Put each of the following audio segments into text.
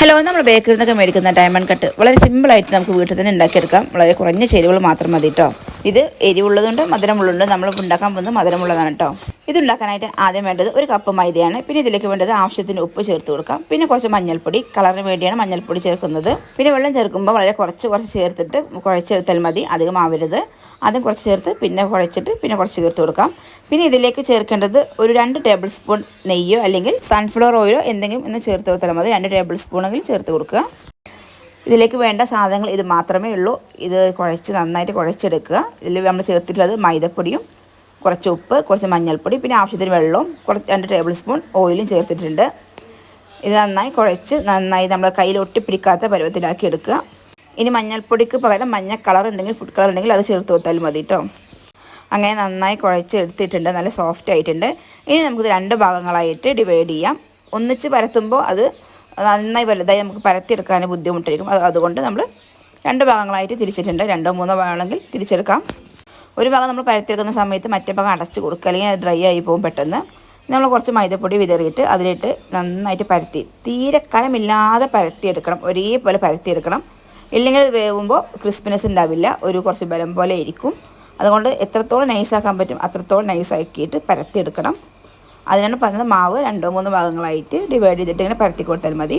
Hello നമ്മൾ ബേക്കറിയിൽ നിന്നൊക്കെ മേടിക്കുന്ന ഡയമണ്ട് കട്ട് വളരെ സിമ്പിളായിട്ട് നമുക്ക് വീട്ടിൽ തന്നെ ഉണ്ടാക്കിയെടുക്കാം. വളരെ കുറഞ്ഞ ചേരുവകൾ മാത്രം മതി കേട്ടോ ഇത് എരിവുള്ളതുണ്ട് മധുരമുള്ളതുണ്ട്. നമ്മൾ ഉണ്ടാക്കാൻ പോകുന്നത് മധുരമുള്ളതാണ് കേട്ടോ ഇത് ഉണ്ടാക്കാനായിട്ട് ആദ്യം വേണ്ടത് ഒരു കപ്പ് മൈദയാണ്. പിന്നെ ഇതിലേക്ക് വേണ്ടത് ആവശ്യത്തിന് ഉപ്പ് ചേർത്ത് കൊടുക്കാം. പിന്നെ കുറച്ച് മഞ്ഞൾപ്പൊടി കളറിന് വേണ്ടിയാണ് മഞ്ഞൾപ്പൊടി ചേർക്കുന്നത്. പിന്നെ വെള്ളം ചേർക്കുമ്പോൾ വളരെ കുറച്ച് കുറച്ച് ചേർത്തിട്ട് കുഴച്ചെടുത്താൽ മതി അധികം ആവരുത്. ആദ്യം കുറച്ച് ചേർത്ത് പിന്നെ കുഴച്ചിട്ട് പിന്നെ കുറച്ച് ചേർത്ത് കൊടുക്കാം. പിന്നെ ഇതിലേക്ക് ചേർക്കേണ്ടത് ഒരു രണ്ട് ടേബിൾ സ്പൂൺ നെയ്യോ അല്ലെങ്കിൽ സൺഫ്ലവർ ഓയിലോ എന്തെങ്കിലും ഒന്ന് ചേർത്ത് കൊടുത്താൽ മതി. രണ്ട് ടേബിൾ സ്പൂണെങ്കിലും ചേർത്ത് കൊടുക്കുക. ഇതിലേക്ക് വേണ്ട സാധനങ്ങൾ ഇത് മാത്രമേ ഉള്ളൂ. ഇത് കുഴച്ച് നന്നായിട്ട് കുഴച്ചെടുക്കുക. ഇതിൽ നമ്മൾ ചേർത്തിട്ടുള്ളത് മൈദപ്പൊടിയും കുറച്ച് ഉപ്പ് കുറച്ച് മഞ്ഞൾപ്പൊടി പിന്നെ ആവശ്യത്തിന് വെള്ളവും കുറച്ച് രണ്ട് ടേബിൾ സ്പൂൺ ഓയിലും ചേർത്തിട്ടുണ്ട്. ഇത് നന്നായി കുഴച്ച് നന്നായി നമ്മൾ കയ്യിൽ ഒട്ടിപ്പിടിക്കാത്ത പരുവത്തിലാക്കി എടുക്കുക. ഇനി മഞ്ഞൾപ്പൊടിക്ക് പകരം മഞ്ഞ കളർ ഉണ്ടെങ്കിൽ ഫുഡ് കളർ ഉണ്ടെങ്കിൽ അത് ചേർത്ത് കൊടുത്താലും മതി കേട്ടോ അങ്ങനെ നന്നായി കുഴച്ച് എടുത്തിട്ടുണ്ട്. നല്ല സോഫ്റ്റ് ആയിട്ടുണ്ട്. ഇനി നമുക്കിത് രണ്ട് ഭാഗങ്ങളായിട്ട് ഡിവൈഡ് ചെയ്യാം. ഒന്നിച്ച് പരത്തുമ്പോൾ അത് നന്നായി വലുതായി നമുക്ക് പരത്തിയെടുക്കാൻ ബുദ്ധിമുട്ടായിരിക്കും. അത് അതുകൊണ്ട് നമ്മൾ രണ്ട് ഭാഗങ്ങളായിട്ട് തിരിച്ചിട്ടുണ്ട്. രണ്ടോ മൂന്നോ ഭാഗമാണെങ്കിൽ തിരിച്ചെടുക്കാം. ഒരു ഭാഗം നമ്മൾ പരത്തിയെടുക്കുന്ന സമയത്ത് മറ്റേ ഭാഗം അടച്ച് കൊടുക്കുക. അല്ലെങ്കിൽ അത് ഡ്രൈ ആയി പോകും പെട്ടെന്ന്. നമ്മൾ കുറച്ച് മൈദപ്പൊടി വിതറിയിട്ട് അതിലിട്ട് നന്നായിട്ട് പരത്തി. തീരെ കനമില്ലാതെ പരത്തിയെടുക്കണം. ഒരേപോലെ പരത്തിയെടുക്കണം. ഇല്ലെങ്കിൽ വേവുമ്പോൾ ക്രിസ്പിനെസ് ഉണ്ടാവില്ല. ഒരു കുറച്ച് ബലം പോലെ ഇരിക്കും. അതുകൊണ്ട് എത്രത്തോളം നൈസാക്കാൻ പറ്റും അത്രത്തോളം നൈസാക്കിയിട്ട് പരത്തിയെടുക്കണം. അതിനാണ് പറഞ്ഞത് മാവ് രണ്ടോ മൂന്നോ ഭാഗങ്ങളായിട്ട് ഡിവൈഡ് ചെയ്തിട്ട് ഇങ്ങനെ പരത്തി കൊടുത്താൽ മതി.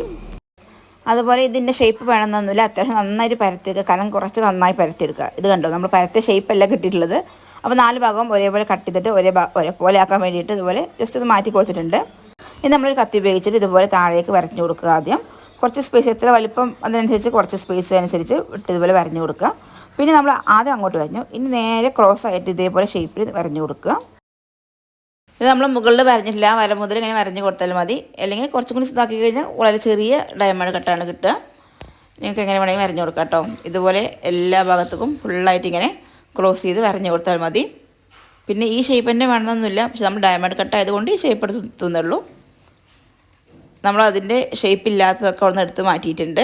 അതുപോലെ ഇതിന്റെ ഷേപ്പ് വേണമെന്നൊന്നുമില്ല. അത്യാവശ്യം നന്നായിട്ട് പരത്തിയെടുക്കുക. കനം കുറച്ച് നന്നായി പരത്തിയെടുക്കുക. ഇത് കണ്ടോ? നമ്മൾ പരത്തിയ ഷേപ്പല്ല കിട്ടിയിട്ടുള്ളത്. അപ്പോൾ നാല് ഭാഗവും ഒരേപോലെ കട്ട് ചെയ്തിട്ട് ഒരേ ഒരേ ഒരേപോലെ ആക്കാൻ വേണ്ടിയിട്ട് ഇതുപോലെ ജസ്റ്റ് ഒന്ന് മാറ്റി കൊടുത്തിട്ടുണ്ട്. ഇനി നമ്മൾ കത്തി ഉപയോഗിച്ചിട്ട് ഇതുപോലെ താഴേക്ക് വരഞ്ഞു കൊടുക്കുക ആദ്യം. കുറച്ച് സ്പേസ് എത്ര വലിപ്പം അതിനനുസരിച്ച് കുറച്ച് സ്പേസ് അനുസരിച്ച് ഇട്ട് ഇതുപോലെ വരഞ്ഞു കൊടുക്കുക. പിന്നെ നമ്മൾ ആദ്യം അങ്ങോട്ട് വരഞ്ഞു. ഇനി നേരെ ക്രോസ് ആയിട്ട് ഇതേപോലെ ഷേപ്പിൽ വരഞ്ഞു കൊടുക്കുക. ഇത് നമ്മൾ മുകളിൽ വരഞ്ഞിട്ടില്ല. വര മുതൽ ഇങ്ങനെ വരഞ്ഞ് കൊടുത്താൽ മതി. അല്ലെങ്കിൽ കുറച്ചും കൂടി ഇതാക്കി കഴിഞ്ഞാൽ വളരെ ചെറിയ ഡയമണ്ട് കട്ടാണ് കിട്ടുക. നിങ്ങൾക്ക് എങ്ങനെ വേണമെങ്കിൽ വരഞ്ഞു കൊടുക്കാം കേട്ടോ. ഇതുപോലെ എല്ലാ ഭാഗത്തേക്കും ഫുള്ളായിട്ട് ഇങ്ങനെ ക്ലോസ് ചെയ്ത് വരഞ്ഞു കൊടുത്താൽ മതി. പിന്നെ ഈ ഷേപ്പ് തന്നെ വേണമെന്നൊന്നുമില്ല. പക്ഷെ നമ്മൾ ഡയമണ്ട് കട്ട് ആയതുകൊണ്ട് ഈ ഷേപ്പ് എടുത്തുന്നുള്ളൂ നമ്മൾ അതിന്റെ ഷേപ്പ് ഇല്ലാത്തതൊക്കെ നിന്ന് എടുത്ത് മാറ്റിയിട്ടുണ്ട്.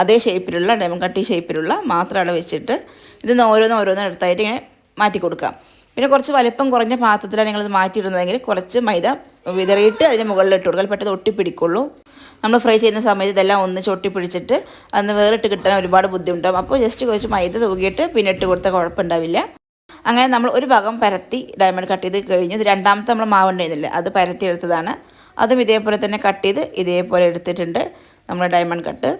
അതേ ഷേപ്പിലുള്ള ഡയമണ്ട് കട്ടി ഷേപ്പിലുള്ള മാത്രം അവിടെ വെച്ചിട്ട് ഇതിന്ന് ഓരോന്ന് ഓരോന്ന് എടുത്തായിട്ട് ഇങ്ങനെ മാറ്റി കൊടുക്കാം. പിന്നെ കുറച്ച് വലിപ്പം കുറഞ്ഞ പാത്രത്തിലാണ് നിങ്ങളത് മാറ്റിയിടുന്നതെങ്കിൽ കുറച്ച് മൈദ വിതറിയിട്ട് അതിന് മുകളിൽ ഇട്ട് കൊടുക്കുക പെട്ടെന്ന് ഒട്ടിപ്പിടിക്കുള്ളൂ. നമ്മൾ ഫ്രൈ ചെയ്യുന്ന സമയത്ത് ഇതെല്ലാം ഒന്ന് ഒട്ടിപ്പിടിച്ചിട്ട് അന്ന് വേറിട്ട് കിട്ടാൻ ഒരുപാട് ബുദ്ധിമുട്ടാകും അപ്പോൾ ജസ്റ്റ് കുറച്ച് മൈദ തൂകിയിട്ട് പിന്നെ ഇട്ട് കൊടുത്താൽ കുഴപ്പമുണ്ടാവില്ല. അങ്ങനെ നമ്മൾ ഒരു ഭാഗം പരത്തി ഡയമണ്ട് കട്ട് ചെയ്ത് കഴിഞ്ഞു ഇത് രണ്ടാമത്തെ നമ്മൾ മാവ് ഉണ്ടായിരുന്നില്ല അത് പരത്തി എടുത്തതാണ്. അതും ഇതേപോലെ തന്നെ കട്ട് ചെയ്ത് ഇതേപോലെ എടുത്തിട്ടുണ്ട്. നമ്മുടെ ഡയമണ്ട് കട്ട്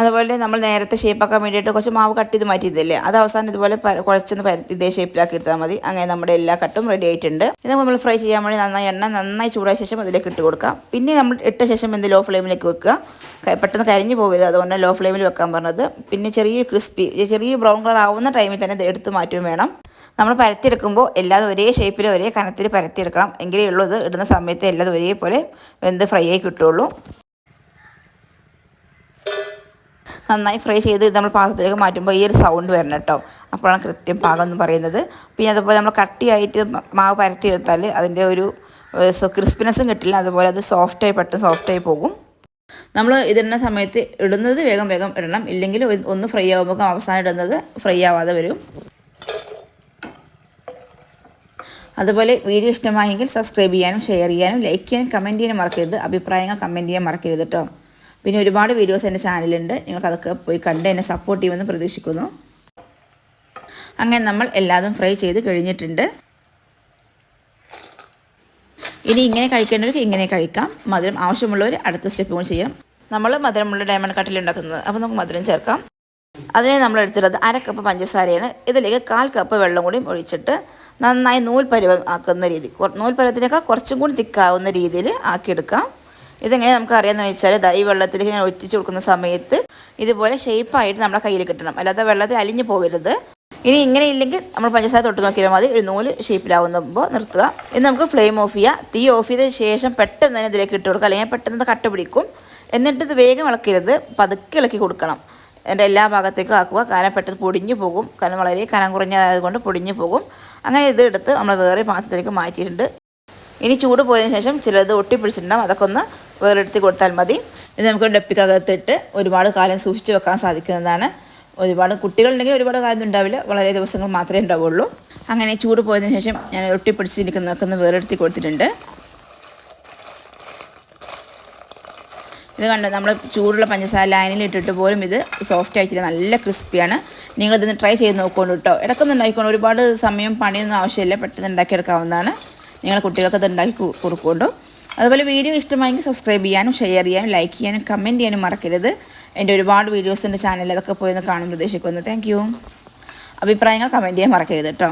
അതുപോലെ നമ്മൾ നേരത്തെ ഷേപ്പാക്കാൻ വേണ്ടിയിട്ട് കുറച്ച് മാവ് കട്ട് ചെയ്ത് മാറ്റിയതല്ലേ? അത് അവസാനം ഇതുപോലെ കുറച്ചൊന്ന് പരത്തി ഇതേ ഷേപ്പിലാക്കി എടുത്താൽ മതി. അങ്ങനെ നമ്മുടെ എല്ലാ കട്ടും റെഡി ആയിട്ടുണ്ട്. ഇത് നമ്മൾ ഫ്രൈ ചെയ്യാൻ വേണ്ടി നന്നായി എണ്ണ നന്നായി ചൂടായ ശേഷം അതിലേക്ക് ഇട്ട് കൊടുക്കാം. പിന്നെ നമ്മൾ ഇട്ട ശേഷം എന്ത് ലോ ഫ്ലെയിമിലേക്ക് വെക്കുക. പെട്ടെന്ന് കരിഞ്ഞു പോകരുത് അതുകൊണ്ട് ലോ ഫ്ലെയിമിൽ വെക്കാൻ പറഞ്ഞത്. പിന്നെ ചെറിയ ക്രിസ്പി ചെറിയ ബ്രൗൺ കളർ ആവുന്ന ടൈമിൽ തന്നെ എടുത്ത് മാറ്റുകയും വേണം. നമ്മൾ പരത്തിയെടുക്കുമ്പോൾ എല്ലാതും ഒരേ ഷേപ്പിൽ ഒരേ കനത്തിൽ പരത്തിയെടുക്കണം. എങ്കിലേ ഉള്ളൂ ഇത് ഇടുന്ന സമയത്ത് എല്ലാതും ഒരേപോലെ വെന്ത് ഫ്രൈ ആയി കിട്ടുള്ളൂ നന്നായി ഫ്രൈ ചെയ്ത് നമ്മൾ പാത്രത്തിലേക്ക് മാറ്റുമ്പോൾ ഈ ഒരു സൗണ്ട് വരണം കേട്ടോ. അപ്പോഴാണ് കൃത്യം പാകം എന്ന് പറയുന്നത്. പിന്നെ അതുപോലെ നമ്മൾ കട്ടിയായിട്ട് മാവ് പരത്തിയെടുത്താൽ അതിന്റെ ഒരു ക്രിസ്പിനെസ്സും കിട്ടില്ല. അതുപോലെ അത് സോഫ്റ്റായി പെട്ടെന്ന് സോഫ്റ്റായി പോകും. നമ്മൾ ഇതിടുന്ന സമയത്ത് ഇടുന്നത് വേഗം വേഗം ഇടണം. ഇല്ലെങ്കിൽ ഒന്ന് ഫ്രൈ ആകുമ്പോൾ അവസാനം ഇടുന്നത് ഫ്രൈ ആവാതെ വരും. അതുപോലെ വീഡിയോ ഇഷ്ടമായെങ്കിൽ സബ്സ്ക്രൈബ് ചെയ്യാനും ഷെയർ ചെയ്യാനും ലൈക്ക് ചെയ്യാനും കമന്റ് ചെയ്യാനും മറക്കരുത്. അഭിപ്രായങ്ങൾ കമന്റ് ചെയ്യാൻ മറക്കരുത് കേട്ടോ. പിന്നെ ഒരുപാട് വീഡിയോസ് എന്റെ ചാനലുണ്ട് നിങ്ങൾക്കതൊക്കെ പോയി കണ്ട് എന്നെ സപ്പോർട്ട് ചെയ്യുമെന്ന് പ്രതീക്ഷിക്കുന്നു. അങ്ങനെ നമ്മൾ എല്ലാതും ഫ്രൈ ചെയ്ത് കഴിഞ്ഞിട്ടുണ്ട്. ഇനി ഇങ്ങനെ കഴിക്കേണ്ടവർക്ക് ഇങ്ങനെ കഴിക്കാം. മധുരം ആവശ്യമുള്ളവർ അടുത്ത സ്റ്റെപ്പ് കൂടി ചെയ്യാം നമ്മൾ മധുരമുള്ള ഡയമണ്ട് കട്ടിൽ ഉണ്ടാക്കുന്നത്. അപ്പോൾ നമുക്ക് മധുരം ചേർക്കാം. അതിനെ നമ്മൾ എടുത്തിട്ടുള്ളത് അര കപ്പ് പഞ്ചസാരയാണ്. ഇതിലേക്ക് കാൽ കപ്പ് വെള്ളം കൂടി ഒഴിച്ചിട്ട് നന്നായി നൂൽ പരുവം ആക്കുന്ന രീതി. നൂൽ പരുവത്തിനേക്കാൾ കുറച്ചും കൂടി തിക്കാവുന്ന രീതിയിൽ ആക്കിയെടുക്കാം. ഇതെങ്ങനെ നമുക്ക് അറിയാമെന്ന് വെച്ചാൽ ദാ ഈ വെള്ളത്തിലേക്ക് ഇങ്ങനെ ഒറ്റിച്ച് കൊടുക്കുന്ന സമയത്ത് ഇതുപോലെ ഷേപ്പായിട്ട് നമ്മുടെ കയ്യിൽ കിട്ടണം. അല്ലാതെ വെള്ളത്തിൽ അലിഞ്ഞു പോകരുത് ഇനി ഇങ്ങനെ ഇല്ലെങ്കിൽ നമ്മൾ പഞ്ചസാര തൊട്ട് നോക്കിയാൽ മതി. ഒരു നൂൽ ഷേപ്പിലാവുമ്പോൾ നിർത്തുക. ഇനി നമുക്ക് ഫ്ലെയിം ഓഫ് ചെയ്യുക തീ ഓഫ് ചെയ്ത ശേഷം പെട്ടെന്ന് തന്നെ ഇതിലേക്ക് ഇട്ട് കൊടുക്കുക. അല്ലെങ്കിൽ പെട്ടെന്ന് കട്ട് പിടിക്കും. എന്നിട്ട് ഇത് വേഗം ഇളക്കരുത്. പതുക്കെ ഇളക്കി കൊടുക്കണം. എന്റെ എല്ലാ ഭാഗത്തേക്കും ആക്കുക. കാരണം പെട്ടെന്ന് പൊടിഞ്ഞു പോകും. കാരണം വളരെ കനം കുറഞ്ഞതായതുകൊണ്ട് പൊടിഞ്ഞു പോകും. അങ്ങനെ ഇത് എടുത്ത് നമ്മൾ വേറെ പാത്രത്തിലേക്ക് മാറ്റിയിട്ടുണ്ട്. ഇനി ചൂട് പോയതിന് ശേഷം ചിലത് ഒട്ടിപ്പിടിച്ചിട്ടുണ്ടാകും അതൊക്കെ ഒന്ന് വേറെടുത്ത് കൊടുത്താൽ മതി. ഇത് നമുക്ക് ഡപ്പിക്കകത്തിട്ട് ഒരുപാട് കാലം സൂക്ഷിച്ച് വെക്കാൻ സാധിക്കുന്നതാണ്. ഒരുപാട് കുട്ടികളുണ്ടെങ്കിൽ ഒരുപാട് കാലം ഉണ്ടാവില്ല വളരെ ദിവസങ്ങൾ മാത്രമേ ഉണ്ടാവുള്ളൂ. അങ്ങനെ ചൂട് പോയതിന് ശേഷം ഞാൻ ഒട്ടിപ്പിടിച്ചിരിക്കുന്നതൊക്കെ ഒന്ന് വേറെടുത്ത് കൊടുത്തിട്ടുണ്ട്. ഇത് കണ്ടോ? നമ്മൾ ചൂടുള്ള പഞ്ചസാര ലൈനിൽ ഇട്ടിട്ട് പോലും ഇത് സോഫ്റ്റ് ആയിട്ടില്ല. നല്ല ക്രിസ്പിയാണ് നിങ്ങളിതൊന്ന് ട്രൈ ചെയ്ത് നോക്കുകൊണ്ട് കേട്ടോ. ഇടയ്ക്കൊന്ന് ഉണ്ടാക്കിക്കൊണ്ട് ഒരുപാട് സമയം പണിയൊന്നും ആവശ്യമില്ല. പെട്ടെന്ന് ഉണ്ടാക്കിയെടുക്കാവുന്നതാണ്. നിങ്ങൾ കുട്ടികൾക്ക് അത് ഉണ്ടാക്കി കൊ- അതുപോലെ വീഡിയോ ഇഷ്ടമായെങ്കിൽ സബ്സ്ക്രൈബ് ചെയ്യാനും ഷെയർ ചെയ്യാനും ലൈക്ക് ചെയ്യാനും കമന്റ് ചെയ്യാനും മറക്കരുത്. എന്റെ ഒരുപാട് വീഡിയോസ് എന്റെ ചാനലിൽ പോയി ഒന്ന് കാണാൻ പ്രതീക്ഷിക്കുന്നു. താങ്ക് അഭിപ്രായങ്ങൾ കമന്റ് ചെയ്യാൻ മറക്കരുത് കേട്ടോ